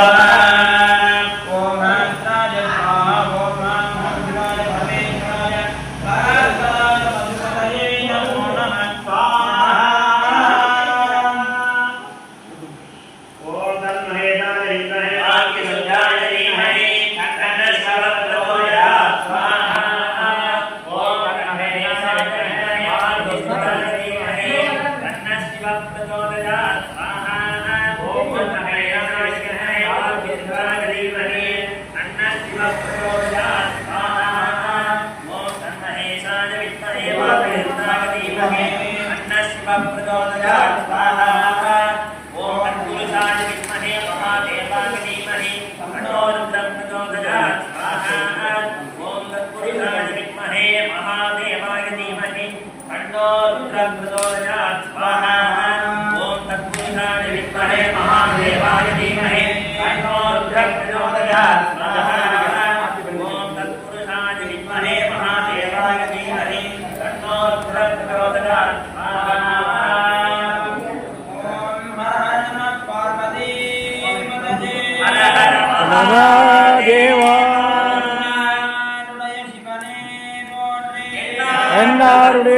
Uh... Amen.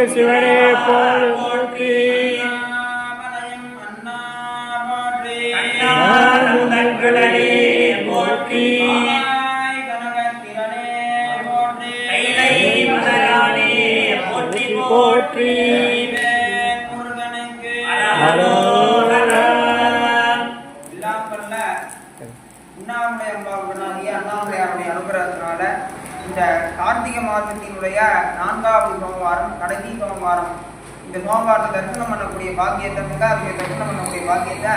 சிவனே போற்றி கார்த்திகை மாதத்தினுடைய நான்காவது சோமவாரம் கடைசி சோமவாரம். இந்த சோமவாரத்தை தரிசனம் பண்ணக்கூடிய பாக்கியத்தை மிகாவிய தரிசனம் பண்ணக்கூடிய பாக்கியத்தை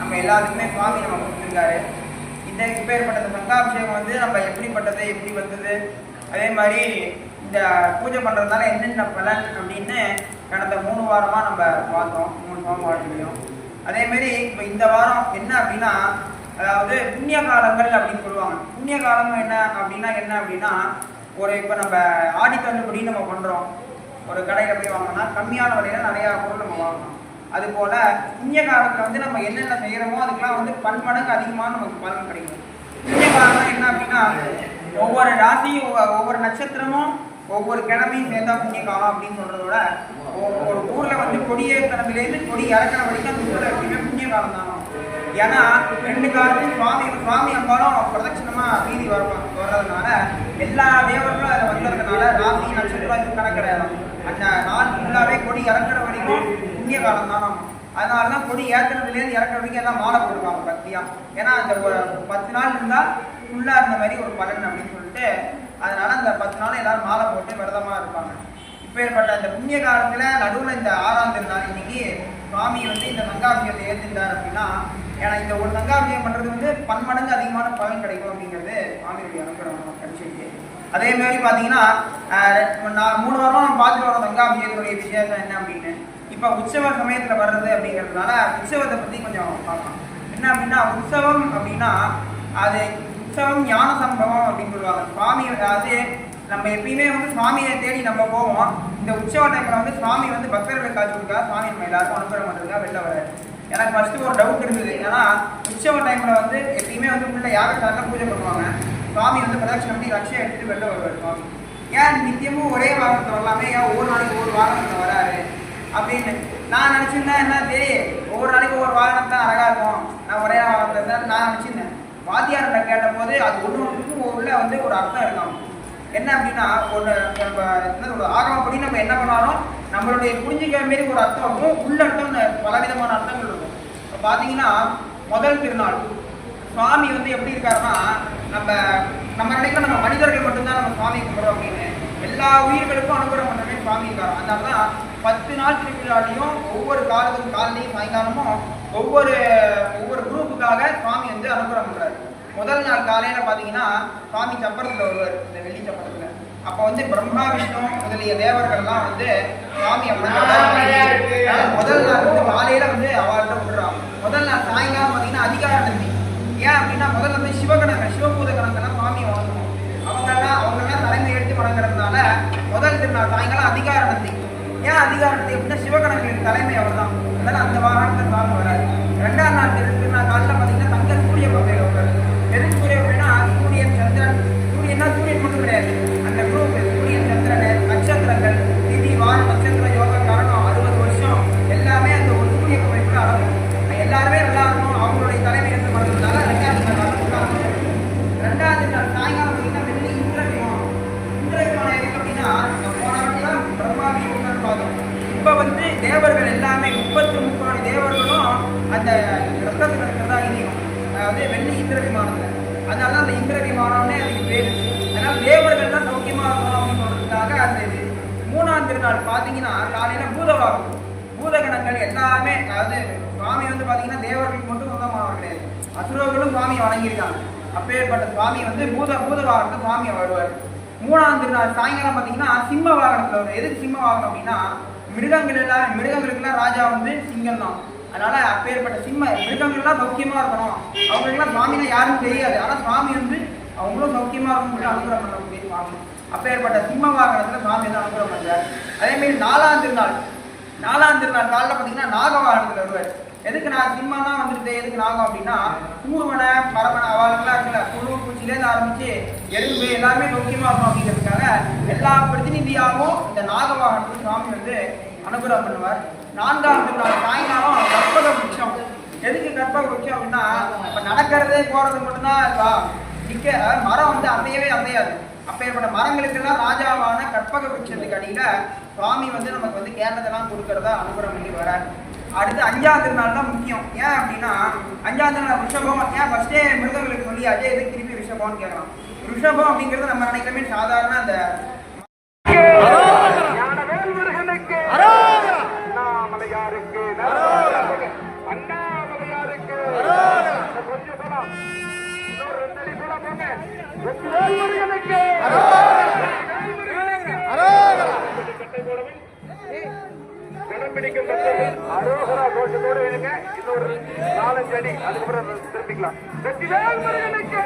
நம்ம எல்லாத்துக்குமே சுவாமி நம்ம கொடுத்துருக்காரு. இந்த இப்பேற்பட்ட இந்த சங்காபிஷேகம் வந்து நம்ம எப்படிப்பட்டது எப்படி வந்தது? அதே மாதிரி இந்த பூஜை பண்ணுறதுனால என்னென்ன பலன் அப்படின்னு கடந்த மூணு வாரமாக நம்ம பார்த்தோம் மூணு சோமவாரத்துலையும். அதே மாதிரி இப்போ இந்த வாரம் என்ன அப்படின்னா அதாவது புண்ணிய காலங்கள் அப்படின்னு சொல்லுவாங்க. புண்ணிய காலம் என்ன அப்படின்னா என்ன அப்படின்னா ஒரு இப்போ நம்ம ஆடி தள்ளுபடி நம்ம பண்ணுறோம் ஒரு கடையில் போய் வாங்கினா கம்மியான விலையில நிறையா பொருள் நம்ம வாங்கணும். அது போல புண்ணிய காலத்தில் வந்து நம்ம என்னென்ன செய்கிறோமோ அதுக்கெல்லாம் வந்து பன்மடங்கு அதிகமாக நமக்கு பலன் கிடைக்கும். புண்ணிய காலம் என்ன அப்படின்னா ஒவ்வொரு ராசியும் ஒவ்வொரு- நட்சத்திரமும் ஒவ்வொரு கிழமையும் சேர்ந்தா புண்ணிய காலம் அப்படின்னு சொல்றதோட விட ஒரு ஊரில் வந்து கொடியேற்றத்திலேருந்து கொடி இறக்குற வரைக்கும் அந்த ஊரில் எப்பயுமே புண்ணிய காலம் தானோ. ஏன்னா ரெண்டு காலத்தையும் சுவாமி சுவாமி அம்பாலும் பிரதட்சணமா வீதி வர வர்றதுனால எல்லா தேவர்களும் அதில் வந்ததுனால ராசி நட்சத்திரம் இது கணக்கு கிடையாது. அந்த நாள் ஃபுல்லாவே கொடி இறக்குற வரைக்கும் புண்ணிய காலம் தானோ அதனால தான் கொடி ஏற்றுறதுலேருந்து இறக்குற வரைக்கும் எல்லாம் மாலை போடுவாங்க பத்தியா ஏன்னா அந்த ஒரு பத்து நாள் இருந்தா ஃபுல்லா இருந்த மாதிரி ஒரு பலன் அப்படின்னு சொல்லிட்டு அதனால அந்த பத்து நாள் எல்லாரும் மாலை போட்டு விரதமா இருப்பாங்க. இப்பேற்பட்ட அந்த புண்ணிய காலத்துல நடுவில் இந்த ஆறாம் திருநாள் இன்னைக்கு சுவாமி வந்து இந்த சங்காபிஷேகத்தை ஏற்றுட்டார் அப்படின்னா ஏன்னா இந்த ஒரு சங்காபிஷேகம் பண்றது வந்து பன்மடங்கு அதிகமான பலன் கிடைக்கும் அப்படிங்கிறது சுவாமியுடைய அனுகிரகம் கிடைச்சிருக்கு அதே மாதிரி பார்த்தீங்கன்னா நான் மூணு வாரம் நம்ம பார்த்துட்டு வரோம் சங்காபிஷேகத்துடைய விசேஷம் என்ன அப்படின்னு. இப்போ உற்சவ சமயத்துல வர்றது அப்படிங்கிறதுனால உற்சவத்தை பத்தி கொஞ்சம் பார்க்கலாம். என்ன அப்படின்னா உற்சவம் அப்படின்னா அது உற்சவம் ஞான சம்பவம் அப்படின்னு சொல்லுவாங்க. சுவாமி அதாவது நம்ம எப்பயுமே வந்து சுவாமியை தேடி நம்ம போவோம். இந்த உற்சவ டைம்ல வந்து சுவாமி வந்து பக்தர்களை காட்சி கொடுக்கா சுவாமி நம்ம எல்லாருக்கும் அனுகிரகம் பண்ணுறதுக்காக வெளில வர எனக்கு ஃபஸ்ட்டு ஒரு டவுட் இருந்தது. ஏன்னா உற்சவ டைமில் வந்து எப்பயுமே வந்து உள்ள யாருக்காக பூஜை பண்ணுவாங்க. சுவாமி வந்து பிரதட்சணம் பண்ணி ரட்சை எடுத்துகிட்டு வெளில வருவார் சுவாமி. ஏன் நித்தியமும் ஒரே வாரத்தில் வரலாமே? ஏன் ஒவ்வொரு நாளைக்கு ஒவ்வொரு வாகனத்தில் வராரு? அப்படின்னு நான் நினச்சிருந்தேன் என்ன? தெரியும் ஒவ்வொரு நாளைக்கு ஒவ்வொரு வாகனம் தான் அழகாக இருக்கும். நான் ஒரே வாகனத்தில் தான் நான் நினச்சிருந்தேன். வாத்தியார்கிட்ட கேட்டபோது அது ஒன்று ஒன்றுக்கும் உள்ள வந்து ஒரு அர்த்தம் இருக்கும். என்ன அப்படின்னா ஒன்று நம்ம என்ன சொல்றது ஆகமப்படி நம்ம என்ன பண்ணாலும் நம்மளுடைய புரிஞ்சுக்கிற மாரி ஒரு அர்த்தம் உள்ளர்த்தம் உள்ள அர்த்தம் பலவிதமான அர்த்தங்கள் இருக்கும். இப்போ பார்த்தீங்கன்னா முதல் திருநாள். சுவாமி வந்து எப்படி இருக்காருன்னா நம்ம நம்ம நினைக்கிற நம்ம மனிதர்கள் மட்டும்தான் நம்ம சுவாமி கும்பிட்றோம் அப்படின்னு. எல்லா உயிர்களுக்கும் அனுகிரகம் பண்ணுறமே சுவாமி இருக்காரு. அதனால தான் பத்து நாள் திருவிழாலையும் ஒவ்வொரு காலத்துக்கும் காலையும் சாயங்காலமும் ஒவ்வொரு ஒவ்வொரு குரூப்புக்காக சுவாமி வந்து அனுகிரகம் பண்ணுறாரு முதல் நாள் காலையில் பார்த்தீங்கன்னா சுவாமி சப்பரத்தில் வருவார். இந்த வெள்ளி சப்பரத்தில். அப்ப வந்து பிரம்மா விஷ்ணு முதலிய தேவர்கள்லாம் வந்து அப்படின்னா முதல் நாள் வந்து காலையில வந்து அவர்கிட்ட விடுறான் முதல் நாள் சாயங்காலம் பாத்தீங்கன்னா அதிகார நந்தி ஏன் அப்படின்னா முதல்ல வந்து சிவகணங்க சிவபூத கணக்கெல்லாம் சுவாமி வணங்கணும் அவங்கெல்லாம் அவங்கெல்லாம் தலைமை எடுத்து வணங்குறதுனால முதல் திருநாள் சாயங்காலம் அதிகார நந்தி ஏன் அதிகார நந்தி அப்படின்னா சிவகணங்களின் தலைமை அவர் தான் அதனால அந்த வாகனத்தில் சுவாமி வராது ரெண்டாம் நாள் திரு திருநாள் காலையில் பார்த்தீங்கன்னா தங்க சூரிய பகையில் வர்றாரு அதாவது வெள்ளி இந்திர விமானம். அதனால தான் அந்த இந்திர விமானம்னே அதுக்கு பேரு. அதனால தேவர்கள் தான் சௌக்கியமா இருக்கணும் அப்படின்னு அந்த இது. மூணாம் திருநாள் பார்த்தீங்கன்னா காலையில் பூதவாகம். பூதகணங்கள் எல்லாமே அதாவது சுவாமி வந்து பார்த்தீங்கன்னா தேவர்களுக்கு மட்டும் சொந்தமாக கிடையாது. அசுரர்களும் சுவாமியை வணங்கியிருக்காங்க. அப்பேற்பட்ட சுவாமி வந்து பூத பூத வாகனத்துல சுவாமி வருவார். மூணாம் திருநாள் சாயங்காலம் பார்த்தீங்கன்னா சிம்ம வாகனத்தில் வரும். எதுக்கு சிம்ம வாகனம் அப்படின்னா மிருகங்கள் எல்லாம் மிருகங்களுக்கெல்லாம் ராஜா வந்து சிங்கம் தான். அதனால அப்பேற்பட்ட சிம்ம மிருகங்கள்லாம் சௌக்கியமாக இருக்கணும். அவங்களுக்குலாம் சுவாமினா யாருன்னு தெரியாது. ஆனால் சுவாமி வந்து அவங்களும் சௌக்கியமாக இருக்கணும் சொல்லி அனுகிரகம் பண்ணக்கூடிய சுவாமி. அப்பேற்பட்ட சிம்ம வாகனத்தில் சுவாமி தான் அனுகிரகம் பண்றார். அதேமாரி நாலாம் திருநாள். நாலாம் திருநாள் காலில் பார்த்தீங்கன்னா நாக வாகனத்தில் வருவார். எதுக்கு நான் சிம்மனா வந்துட்டு எதுக்கு நாகம் அப்படின்னா கூர்வனை பரவன அவளுக்கெல்லாம் இருக்குல்ல குழு பூச்சிலேருந்து ஆரம்பிச்சு எலும்பு எல்லாருமே சௌக்கியமாக இருக்கும் அப்படிங்கிறதுக்காக எல்லா பிரதிநிதியாகவும் இந்த நாக வாகனத்துக்கு சுவாமி வந்து அனுகிரகம் பண்ணுவார். நான்காம் திருநாள் சாயங்காலம் கற்பக விருட்சம் எதுக்கு கற்பக விருட்சம் அப்படின்னா இப்போ நடக்கிறதே போறது மட்டும்தான் இருக்கா நிக்க மரம் வந்து அசையவே அசையாது அப்பேற்பட்ட மரங்களுக்கெல்லாம் ராஜாவான கற்பக விருட்சத்துக்கு அடியில சுவாமி வந்து நமக்கு வந்து கேரளத்தெல்லாம் கொடுக்கறதா அனுபவம் பண்ணி வரார். அடுத்து அஞ்சாம் திருநாள் தான் முக்கியம். ஏன் அப்படின்னா அஞ்சாம் திருநாள் ரிஷபம் ஏன் ஃபர்ஸ்டே மிருகங்களுக்கு சொல்லி அதே எதுக்கு திருப்பி ரிஷபம்னு கேட்கலாம். ரிஷபம் அப்படிங்கிறது நம்ம நினைக்கிறமே சாதாரண அந்த பிடிக்கும் அரோகரா கோஷத்தோடு இருங்க இன்னொரு நாலஞ்சு அடி அதுக்கப்புறம் திரும்பிக்கலாம் வெற்றிவேல் முருகனுக்கு